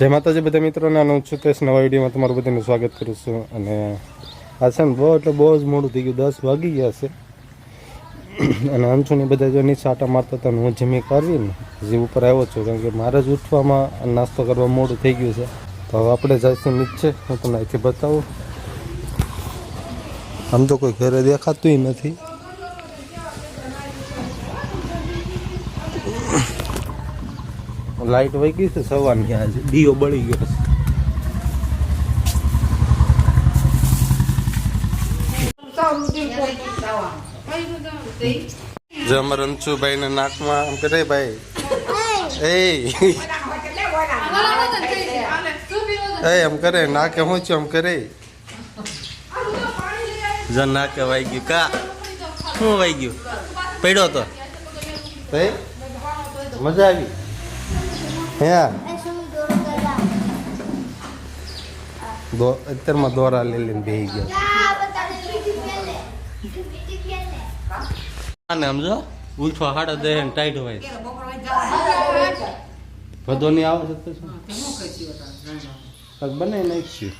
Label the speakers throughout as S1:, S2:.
S1: જય માતાજી બધા મિત્રોને હું છું નવા વિડીયોમાં તમારું બધાનું સ્વાગત કરું છું. અને આ છે ને બહુ એટલે બહુ જ મોડું થઈ ગયું, દસ વાગી ગયા છે. અને અંશુને બધા જો નીચે મારતા હતા હું જમી કરીને હજી ઉપર આવ્યો છું કારણ કે મારે જ ઉઠવામાં નાસ્તો કરવા મોડું થઈ ગયું છે. તો હવે આપણે જઈશું નીચે, હું તમને અહીંથી બતાવું. આમ તો કોઈ ઘરે દેખાતું નથી. લાઈટ વહી ગઈ છે સવારની આજે દીવો બળી ગયો છે. જો અમારા અંશુભાઈ ને નાકમાં આમ કરે ભાઈ. એ એમ કરે નાકે હું છું આમ કરે. જો નાકે વાઈ ગયું. કા? શું વાઈ ગયું? પડ્યો તો. મજા આવી. હે દો અત્યારમાં દોરા લઈ લઈને બેસી ગયો આને સમજો ઉઠવા હાડા દે ને ટાઈટ હોય બધો નહીં આવે છે તો શું કાંઈક બનાવી નાખીશું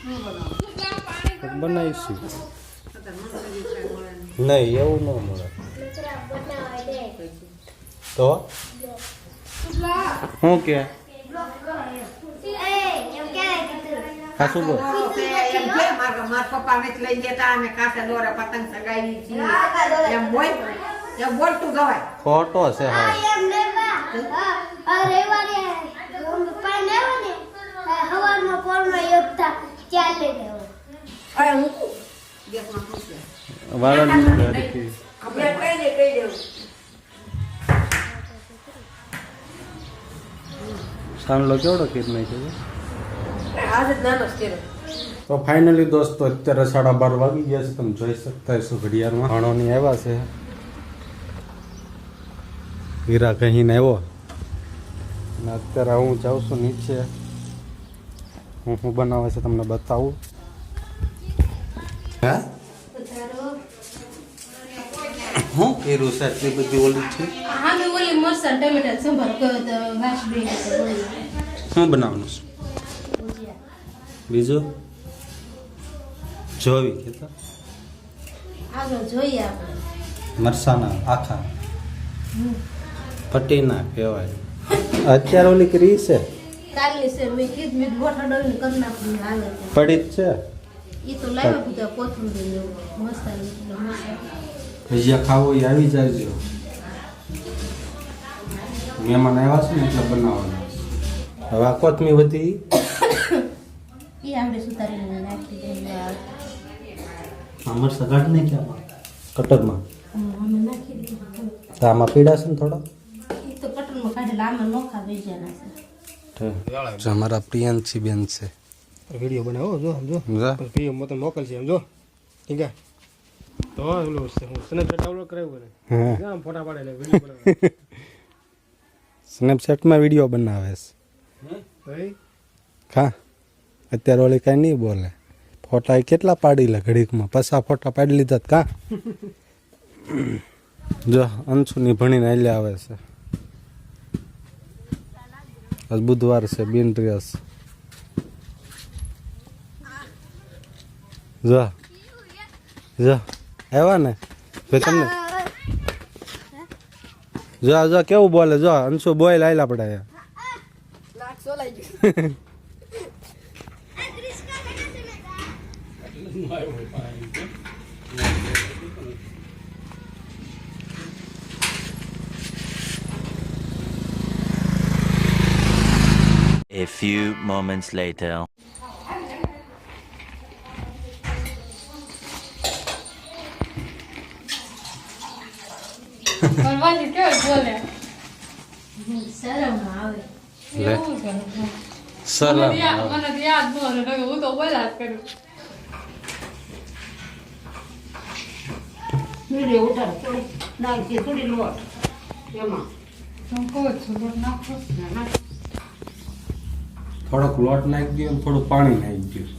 S1: કાંઈક બનાવીશું નહીં એવું ન મળે તો શું કે ખાસું બોલ.
S2: એમ કે મારા મારા પપ્પા ને લઈ જતા અને કાસે દોરે પતંગ સગાવી છીએ એમ બોલ એમ બોલતું જવાય.
S1: ખોટો છે હા.
S2: અરે હું દેશમાં પૂછે
S1: વાળંદ કરી
S2: આપણે કઈ દે કઈ દેવું
S1: સાંભળો કેવડો કીધ નાખ્યો છે તો ફાઇનલી દોસ્તો અત્યારે સાડા બાર વાગી ગયા છે તમે જોઈ શકતા હશો ઘડિયાળમાં. ભાણોની આવ્યા છે. હીરા કહીને આવ્યો. અને અત્યારે હું જાઉં છું નીચે. હું શું બનાવે છે તમને બતાવું? હા? હું કર્યું છે આટલી બધી ઓલી છે?
S3: આમે ઓલી મરસા ટમેટા સંભાર તો વાસ
S1: શું બનાવવાનું છે? બીજું? જોવી કેતા? મરસાના આખા. પટીના કહેવાય. અત્યારે ઓલી કરી છે. પડી જ છે. ભજીયા ખાવો એ આવી જાય મહેમાન આવ્યા છે ને એટલે બનાવવાના હવે આ કોથમી બધી
S3: એ આપણે સુધારીને નાખી દઈએ
S1: આ. મરસા ને ક્યાં કટરમાં?
S3: અમે નાખી
S1: તો આમાં પીડા છે ને થોડો?
S3: એ તો કટરમાં કાઢેલા આમાં નોખા છે.
S1: જો અમારા પ્રિયંશી બેન છે.
S4: વીડિયો બનાવો જો સમજો પીએમ મતલબ મોકલ છે એમ જો. ઠીક છે? તો ઓલો હું સ્નેપચેટ ડાઉનલોડ કરાવ્યું ને
S1: હા.
S4: આમ ફોટા પાડે લે વીડિયો બનાવે
S1: સ્નેપચેટમાં વીડિયો બનાવે છે.
S4: ભાઈ?
S1: હા અત્યારે ઓલી કાંઈ નહીં બોલે. ફોટા એ કેટલા પાડી લે ઘડીકમાં? પસા ફોટા પાડી લીધા કા? જો અંશુની ભણીને આલ્યા આવે છે. આજ બુધવાર છે બિન ડ્રેસ જો જો આવ્યા ને? ભાઈ તમને જો જો કેવું બોલે? જો અંશુ બોય લાયલા પડે
S5: A few moments later.
S6: ભણવાની કેવું બોલે
S3: શરમ આવે
S1: લે
S6: એવું કરે મને
S1: સલામ
S6: યાદ મને તો યાદ ન રહે નકર હું તો બોલ્યા જ કરું
S2: ઉતાર થોડી નાખી થોડી લોટ એમાં
S1: થોડોક લોટ નાખી દો અને થોડું પાણી નાખી દો.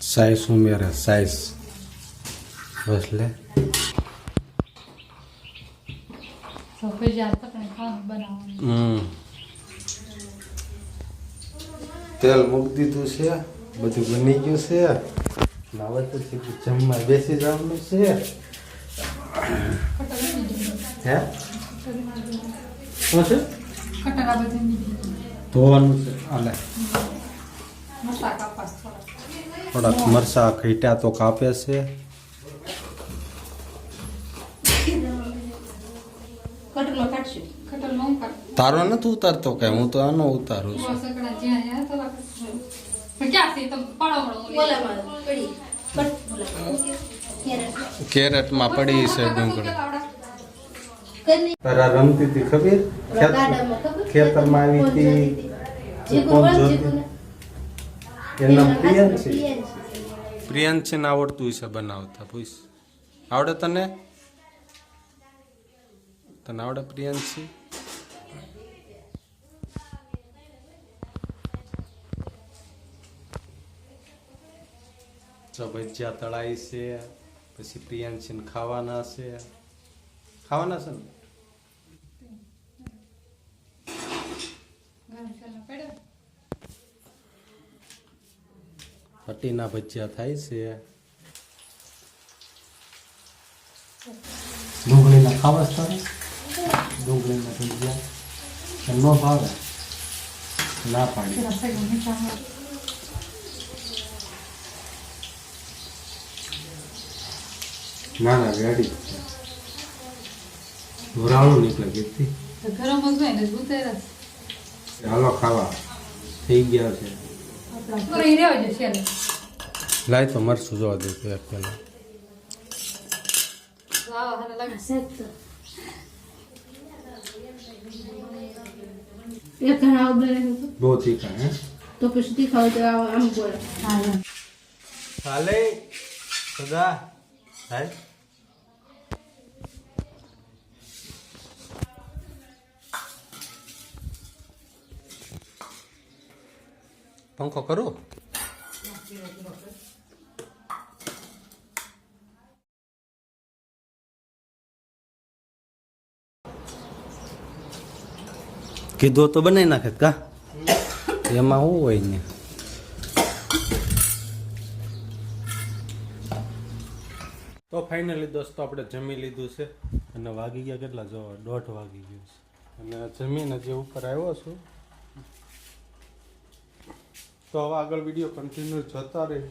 S1: સાઈઝ ઉમેરે સાઈઝ. બસ લે. તેલ મૂકી દીધું છે. બધું બની ગયું છે. અને હવે તો જમવા બેસી જવાનું છે. હે? શું છે. ધોવાનું થોડાક મરસા ખીટ્યા તો કાપે છે. તારો નથી ઉતારતો કે? હું તો આનો ઉતારું છું. કેરેટમાં પડી છે ડુંગળી. તારા રમતી હતી ખબર? ખેતરમાં આવી હતી. કોણ જોતી?
S3: જીગુને
S1: એનું નામ
S3: એના
S1: પ્રિયાંશી.
S3: પ્રિયાંશી.
S1: પ્રિયાંશીને આવડતું છે બનાવતા પૂછ. આવડે તને? તને આવડે પ્રિયન છે ભજીયા તળાઈ છે પછી પ્રિયાંશીને ખાવાના છે. ખાવાના છે ને? પટ્ટીના ભજીયા થાય છે. ડુંગળીના ખાવા તારે ડુંગળીના ભજીયા. એમ ન ભાવે? ના પાડી. ના ના રેડી વરાળું નીકળે કીધી
S6: ગરમ જ ને ઉતરે
S1: હાલો ખાવા. થઈ ગયા છે.
S6: પૂરી રહેવા જો છે
S1: લાય તો મરશું જોવા દે એક
S3: તો.
S1: બહુ તીખા હે?
S3: તો પછી તીખાવ તો આમ આમ બોલે
S1: હાલે સદા હાય પંખો કરું કીધું તો બનાવી નાખે કા એમાં શું હોય ને તો ફાઇનલી દોસ્તો આપણે જમી લીધું છે. અને વાગી ગયા કેટલા? જો, દોઢ વાગી ગયું છે. અને જમીને જે ઉપર આવ્યો છું. તો હવે આગળ વીડિયો કન્ટિન્યુ જોતા રહેજો